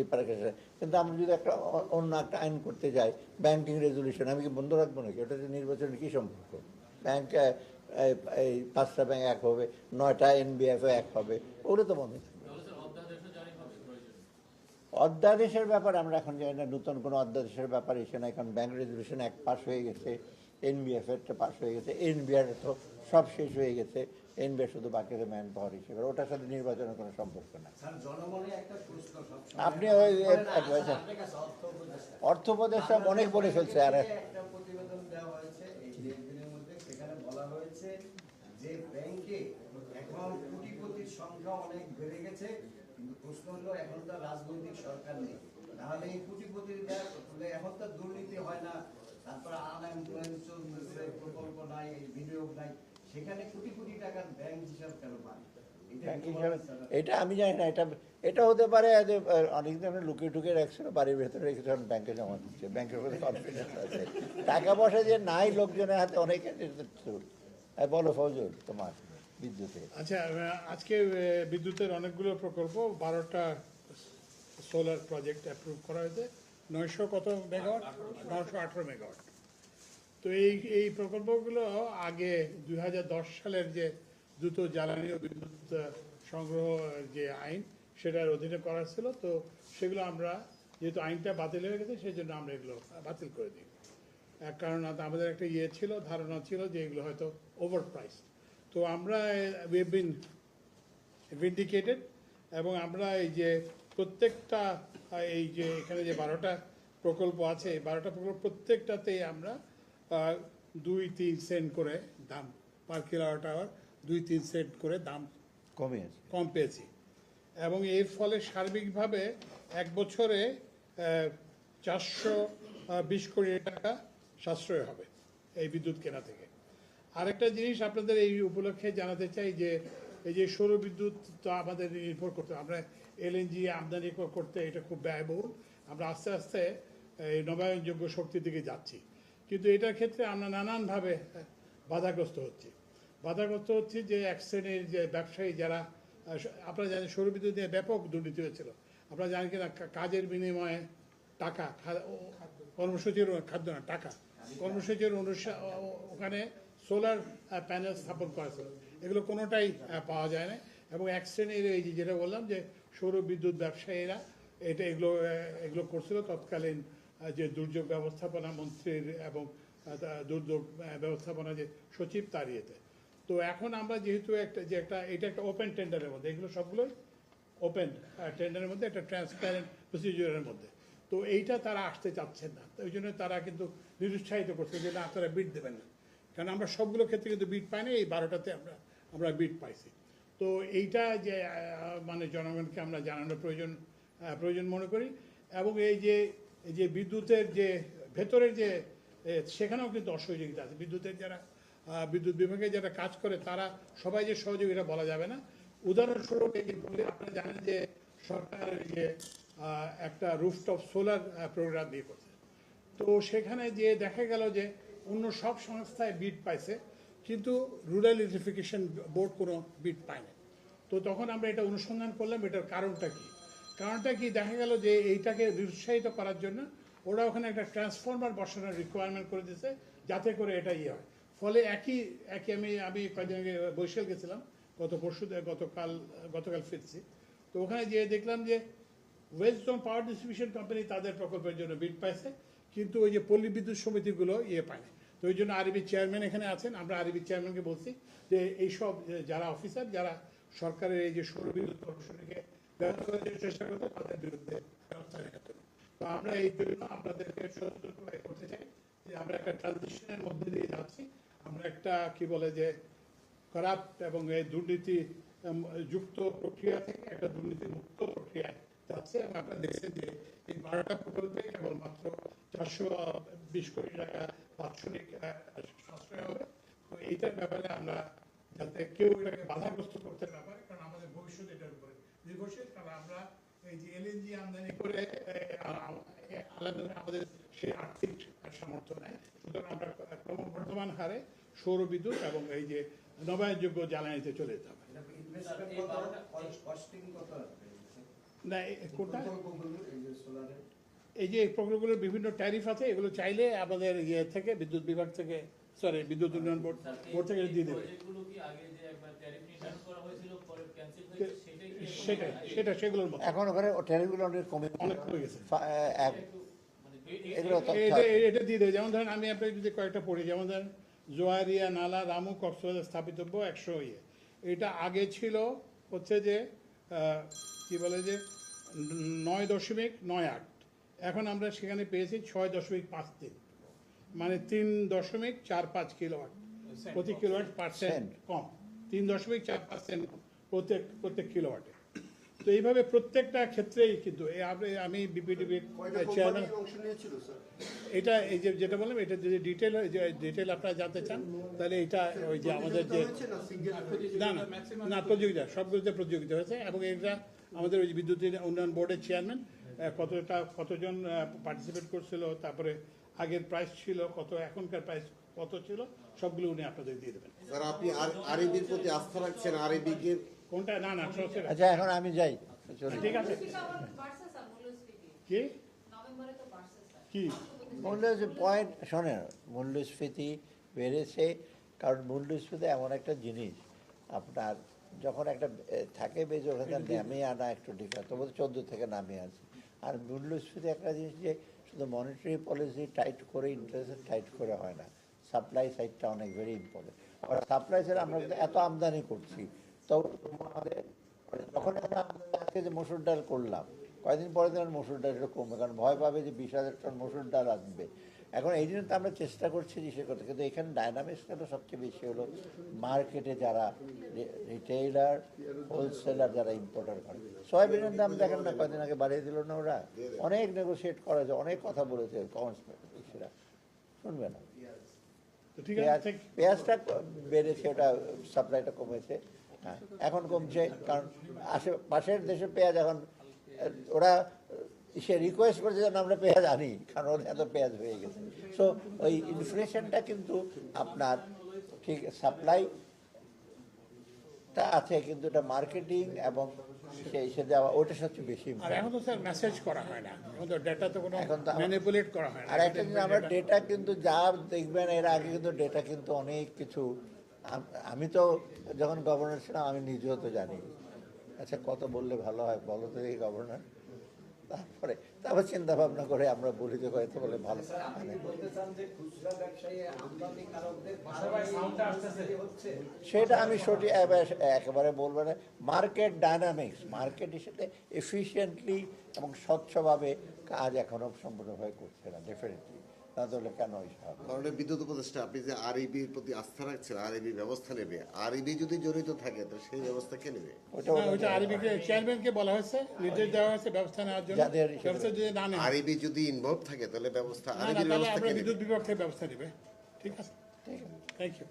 Repercussion কিন্তু আমরা যদি একটা অন্য একটা আইন করতে যাই ব্যাংকিং রেজলিউশন আমি কি বন্ধ রাখব নাকি? ওটাতে নির্বাচনের কী সম্পর্ক? ব্যাংক এই পাঁচটা ব্যাংক এক হবে, নয়টা এনবিএফ এক হবে, ওগুলো তো বন্ধ অধ্যাদেশের ব্যাপারে আমরা এখন জানি না, নতুন কোনো অধ্যাদেশের ব্যাপার এসে না এখন ব্যাংক রেজলিউশন এক পাস হয়ে গেছে এনবিএফ এরটা পাস হয়ে গেছে এনবিআর তো সব শেষ হয়ে গেছে। এনবিআর শুধু বাকি ম্যান পাওয়ার হিসেবে ওটার সাথে নির্বাচনের কোনো সম্পর্ক না আপনি ওই অর্থ উপদেষ্টা। অনেক বলে ফেলছে আর যে ব্যাংকে এখন কোটিপতির সংখ্যা অনেক বেড়ে গেছে কিন্তু প্রশ্ন হলো এখন তো রাজনৈতিক সরকার নেই। তাহলে এই কোটিপতিরা এখন তো দুর্নীতি হয় না তারপর আনএমপ্লয়েন্ট চলতেছে প্রকল্প নাই বিনিয়োগ নাই। সেখানে কোটি কোটি টাকার ব্যাংক হিসাব কেন পান এটা আমি জানি না এটা এটা হতে পারে যে আহ, অনেক দিন আপনি লুকিয়ে টুকিয়ে রাখছিল বাড়ির ভেতরে রেখে তখন ব্যাংকে জমা দিচ্ছে। ব্যাংকের প্রতি কনফিডেন্স আছে। টাকা পয়সা যে নাই লোকজনের হাতে অনেকের এই বলো ফৌজুল তোমার বিদ্যুতে আচ্ছা আজকে বিদ্যুতের অনেকগুলো প্রকল্প বারোটা সোলার প্রজেক্ট অ্যাপ্রুভ করা হয়েছে নয়শো কত মেগাওয়াট নয়শো আঠারো মেগাওয়াট তো এই এই প্রকল্পগুলো আগে দু হাজার দশ সালের যে দ্রুত জ্বালানি ও বিদ্যুৎ সংগ্রহ যে আইন, সেটার অধীনে করা ছিল। তো সেগুলো আমরা, যেহেতু আইনটা বাতিল হয়ে গেছে সেই জন্য আমরা এগুলো বাতিল করে দিই। কারণ আমাদের একটা ইয়ে ছিল, ধারণা ছিল যে এগুলো হয়তো ওভার প্রাইস তো আমরা বিন ভিন্ডিকেটেড এবং আমরা এই যে প্রত্যেকটা এই যে এখানে যে বারোটা প্রকল্প আছে, এই বারোটা প্রকল্প প্রত্যেকটাতেই আমরা দুই তিন সেন্ট করে দাম পার কিলোওয়াট আওয়ার দুই তিন সেন্ট করে দাম কমে কম পেয়েছি। এবং এর ফলে সার্বিকভাবে এক বছরে চারশো বিশ কোটি টাকা সাশ্রয় হবে এই বিদ্যুৎ কেনা থেকে। আরেকটা জিনিস আপনাদের এই উপলক্ষে জানাতে চাই যে এই যে সৌর বিদ্যুৎ তো আমাদের নির্ভর করতে আমরা এলএনজি আমদানি করতে এটা খুব ব্যয়বহুল। আমরা আস্তে আস্তে এই নবায়নযোগ্য শক্তির দিকে যাচ্ছি। কিন্তু এটার ক্ষেত্রে আমরা নানানভাবে বাধাগ্রস্ত হচ্ছি। বাধাগ্রস্ত হচ্ছে যে এক শ্রেণির যে ব্যবসায়ী যারা, আপনারা জানেন সৌর বিদ্যুৎ নিয়ে ব্যাপক দুর্নীতি হয়েছিল। আপনারা জানেন কিনা কাজের বিনিময়ে টাকা কর্মসূচির খাদ্য না, টাকা। কর্মসূচির ও- ওখানে সোলার প্যানেল স্থাপন করা ছিল। এগুলো কোনোটাই পাওয়া যায় না। এবং এক শ্রেণির এই যে যেটা বললাম যে সৌর বিদ্যুৎ ব্যবসায়ীরা এটা এগুলো এগুলো করছিল তৎকালীন যে দুর্যোগ ব্যবস্থাপনা মন্ত্রীর এবং দুর্যোগ ব্যবস্থাপনা যে সচিব তার ইয়েতে। তো এখন আমরা যেহেতু একটা, যে একটা, এটা একটা ওপেন টেন্ডারের মধ্যে, এগুলো সবগুলোই ওপেন টেন্ডারের মধ্যে, একটা ট্রান্সপারেন্ট প্রসিডিউরের মধ্যে। তো এইটা তারা আসতে চাচ্ছেন না। ওই জন্য তারা কিন্তু নিরুৎসাহিত করছে যে না, তারা বিট দেবেন না। কারণ আমরা সবগুলো ক্ষেত্রে কিন্তু বিট পাই না, এই বারোটাতে আমরা আমরা বিট পাইছি। তো এইটা যে মানে জনগণকে আমরা জানানোর প্রয়োজন প্রয়োজন মনে করি। এবং এই যে যে বিদ্যুতের যে ভেতরের যে সেখানেও কিন্তু অসহযোগিতা আছে। বিদ্যুতের যারা বিদ্যুৎ বিভাগে যারা কাজ করে তারা সবাই যে সহযোগিতা বলা যাবে না। উদাহরণস্বরূপ এই বলি, আপনারা জানেন যে সরকার যে একটা রুফটপ সোলার প্রোগ্রাম দিয়ে করছে। তো সেখানে যে দেখা গেল যে অন্য সব সংস্থায় বিট পাইছে কিন্তু রুরাল ইলেকট্রিফিকেশন বোর্ড কোনো বিট পায় না তো তখন আমরা এটা অনুসন্ধান করলাম এটার কারণটা কি? কারণটা কি? দেখা গেল যে এইটাকে নিরুৎসাহিত করার জন্য ওরা ওখানে একটা ট্রান্সফরমার বসানোর রিকোয়ারমেন্ট করে দিয়েছে, যাতে করে এটা ইয়ে হয়। ফলে একই একই আমি আমি কয়েকদিন আগে বৈশাল গেছিলাম, গত পরশু, গতকাল গতকাল ফিরছি। তো ওখানে যেয়ে দেখলাম যে west zone power distribution company তাদের প্রকল্পের জন্য বিড পাইছে, কিন্তু ওই যে পল্লী বিদ্যুৎ সমিতিগুলো ইয়ে পায় না তো ওই জন্য আরবি চেয়ারম্যান এখানে আছেন। আমরা আরবি চেয়ারম্যানকে বলছি যে এইসব, যারা অফিসার যারা সরকারের এই যে সৌর বিদ্যুৎ কর্মসূচিকে করার চেষ্টা করতে তাদের বিরুদ্ধে ব্যবস্থা তো আমরা এই জন্য আপনাদেরকে করতে চাই যে আমরা একটা ট্রানজিশনের মধ্যে দিয়ে যাচ্ছি। আমরা একটা, কি বলে যে, করাপ্ট এবং এই দুর্নীতি যুক্ত প্রক্রিয়া থেকে একটা দুর্নীতি মুক্ত যাচ্ছে এবং আপনারা দেখছেন যে এই বারোটা প্রকল্পে কেবলমাত্র চারশো বিশ কোটি টাকা বাৎসরিক সাশ্রয় হবে। তো এইটার ব্যাপারে আমরা যাতে কেউ এটাকে বাধাগ্রস্ত করতে না পারে, কারণ আমাদের ভবিষ্যৎ এটার উপরে। নির্ভরশীল কারণ আমরা এই যে এলএনজি আমদানি করে আলাদা আমাদের সেই আর্থিক সামর্থ্য নেই। সুতরাং আমরা ক্রমবর্ধমান হারে সৌর বিদ্যুৎ এবং এই যে নবায়নযোগ্য জ্বালানিতে চলে যেতে হবে। না প্রকল্পগুলো এই যে প্রকল্পগুলোর বিভিন্ন ট্যারিফ আছে এগুলো চাইলে আমাদের ইয়ে থেকে বিদ্যুৎ বিভাগ থেকে সরি বিদ্যুৎ উন্নয়ন বোর্ড বোর্ড থেকে দিয়ে দেবে। আগে যে একবার ট্যারিফ নির্ধারণ করা হয়েছিল পরে ক্যান্সেল হয়েছে সেটাই সেটা সেগুলোর এখন ওখানে অনেক কমে অনেক কমে গেছে। মানে এটা আছে। দিয়ে দেবে। যেমন ধরেন আমি আপনাকে যদি কয়েকটা পড়ি যেমন ধরেন জোয়ারিয়া নালা রামু কক্সবাজার স্থাপিতব্য একশো ইয়ে। এটা আগে ছিল হচ্ছে যে কি বলে যে নয় দশমিক নয় আট। এখন আমরা সেখানে পেয়েছি ছয় দশমিক পাঁচ তিন। মানে তিন দশমিক চার পাঁচ কিলোওয়াট প্রতি কিলোওয়াট পার্সেন্ট কম। তিন দশমিক চার পার্সেন্ট প্রত্যেক প্রত্যেক কিলোওয়াটে। তো এইভাবে প্রত্যেকটা ক্ষেত্রেই কিন্তু আমি বিপিডিবির চেয়ারম্যান অংশ নিয়েছিল স্যার এটা এই যে যেটা বললাম এটা যদি ডিটেল ডিটেল আপনারা জানতে চান তাহলে এটা ওই যে আমাদের যে না না না না প্রতিযোগিতা সবগুলোতে প্রতিযোগিতা হয়েছে এবং এটা আমাদের ওই যে বিদ্যুৎ উন্নয়ন বোর্ডের চেয়ারম্যান কতটা কতজন পার্টিসিপেট করছিল তারপরে আগের প্রাইস ছিল কত এখনকার প্রাইস কত ছিল সবগুলো উনি আপনাদের দিয়ে দেবেন। স্যার আপনি আরএবির প্রতি আস্থা রাখছেন? আরএবি কে কোনটা? না না আচ্ছা এখন আমি যাই। চলি ঠিক আছে। কি? কি? মূল্য পয়েন্ট শোনেন মূল্যস্ফীতি বেড়েছে কারণ মূল্যস্ফীতি এমন একটা জিনিস। আপনার যখন একটা থাকে বেজ ওখানে নামিয়ে আনা একটু ঠিক আছে তবু চোদ্দ থেকে নামিয়ে আছে। আর মূল্যস্ফীতি একটা জিনিস যে শুধু মনিটারি পলিসি টাইট করে ইন্টারেস্ট টাইট করে হয় না। সাপ্লাই সাইডটা অনেক ভেরি ইম্পর্টেন্ট আর সাপ্লাই সাইড আমরা এত আমদানি করছি। তো আমাদের যখন আমরা আজকে যে মসুর ডাল করলাম কয়েকদিন পরে দিন মসুর ডাল কমবে? কারণ ভয় পাবে যে বিশ হাজার টন মসুর ডাল আসবে। এখন এই জন্য তো আমরা চেষ্টা করছি যে সে করতে। কিন্তু এখানে ডায়নামিক্সটা সবচেয়ে বেশি হলো মার্কেটে যারা রিটেইলার হোলসেলার যারা ইম্পোর্টার করে। সয়াবিনের দাম দেখেন না কয়েকদিন আগে বাড়িয়ে দিল না ওরা। অনেক নেগোসিয়েট করা হয়েছে অনেক কথা বলেছে কমার্সরা শুনবে না। ঠিক আছে পেঁয়াজটা বেড়েছে ওটা সাপ্লাইটা কমেছে। হ্যাঁ এখন কমছে কারণ আশে পাশের দেশে পেঁয়াজ এখন ওরা সে রিকোয়েস্ট করেছে যেন আমরা পেঁয়াজ আনি কারণ এত পেঁয়াজ হয়ে গেছে। সো ওই ইনফ্লেশনটা কিন্তু আপনার ঠিক সাপ্লাই টা আছে কিন্তু এটা মার্কেটিং এবং সেই সে দেওয়া ওটা সবচেয়ে বেশি আর এখন তো স্যার মেসেজ করা হয় না। এখন তো ডেটা তো কোনো এখন তো ম্যানিপুলেট করা হয় আর একটা জিনিস আমরা ডেটা কিন্তু যা দেখবেন এর আগে কিন্তু ডেটা কিন্তু অনেক কিছু আমি তো যখন গভর্নর ছিলাম আমি নিজেও তো জানি। আচ্ছা কত বললে ভালো হয় বলো তো এই গভর্নর তারপরে তারপর চিন্তা ভাবনা করে আমরা বলি যে হয়তো বলে ভালো। আপনি মানে সেটা আমি সঠিক একেবারে বলব না। মার্কেট ডায়নামিক্স মার্কেট হিসেবে এফিসিয়েন্টলি এবং স্বচ্ছভাবে কাজ এখনও সম্পূর্ণভাবে করছে না ডেফিনেটলি তাহলে কেন কারণ বিদ্যুৎ উপদেষ্টা আপনি যে আরইবির প্রতি আস্থা রাখছেন আরইবি ব্যবস্থা নেবে। আরইবি যদি জড়িত থাকে তো সেই ব্যবস্থা কে নেবে? চেয়ারম্যানকে বলা হয়েছে ব্যবস্থা নেওয়ার জন্য। যদি আরইবি যদি ইনভলভ থাকে তাহলে ব্যবস্থা আরইবির ব্যবস্থা কে নেবে বিদ্যুৎ বিভাগ থেকে ব্যবস্থা নেবে। ঠিক আছে? Thank you